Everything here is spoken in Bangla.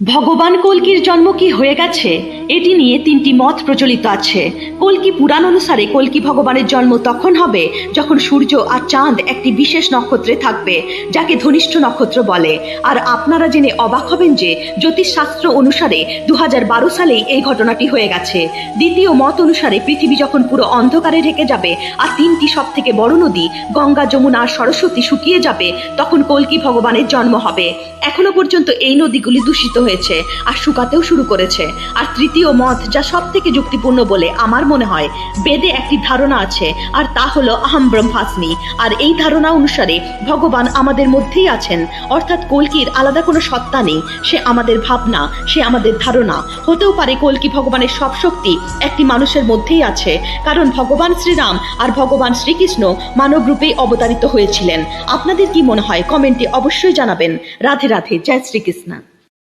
ভগবান কল্কির জন্ম কি হয়ে গেছে? এটি নিয়ে তিনটি মত প্রচলিত আছে। কল্কি পুরাণ অনুসারে কল্কি ভগবানের জন্ম তখন হবে যখন সূর্য আর চাঁদ একটি বিশেষ নক্ষত্রে থাকবে, যাকে ধনিষ্ঠ নক্ষত্র বলে। আর আপনারা জেনে অবাক হবেন যে জ্যোতিষশাস্ত্র অনুসারে দু সালেই এই ঘটনাটি হয়ে গেছে। দ্বিতীয় মত অনুসারে পৃথিবী যখন পুরো অন্ধকারে ঢেকে যাবে আর তিনটি সব থেকে বড় নদী গঙ্গা, যমুনা আর সরস্বতী শুকিয়ে যাবে, তখন কল্কি ভগবানের জন্ম হবে। এখনও পর্যন্ত এই নদীগুলি দূষিত হয়েছে, আর শুকাতেও শুরু করেছে। আর তৃতীয় মত, যা সব থেকে যুক্তিপূর্ণ বলে আমার মনে হয়, বেদে একটি ধারণা আছে, আর তা হলো আহম ব্রহ্মাস্মি। আর এই ধারণা অনুসারে ভগবান আমাদের মধ্যেই আছেন, অর্থাৎ কলকির আলাদা কোনো সত্তা নেই, সে আমাদের ভাবনা, সে আমাদের ধারণা। হতেও পারে কলকি ভগবানের সব শক্তি একটি মানুষের মধ্যেই আছে, কারণ ভগবান শ্রীরাম আর ভগবান শ্রীকৃষ্ণ মানব রূপেই অবতারিত হয়েছিলেন। আপনাদের কি মনে হয়? কমেন্টে অবশ্যই জানাবেন। রাধে রাধে, জয় শ্রীকৃষ্ণ।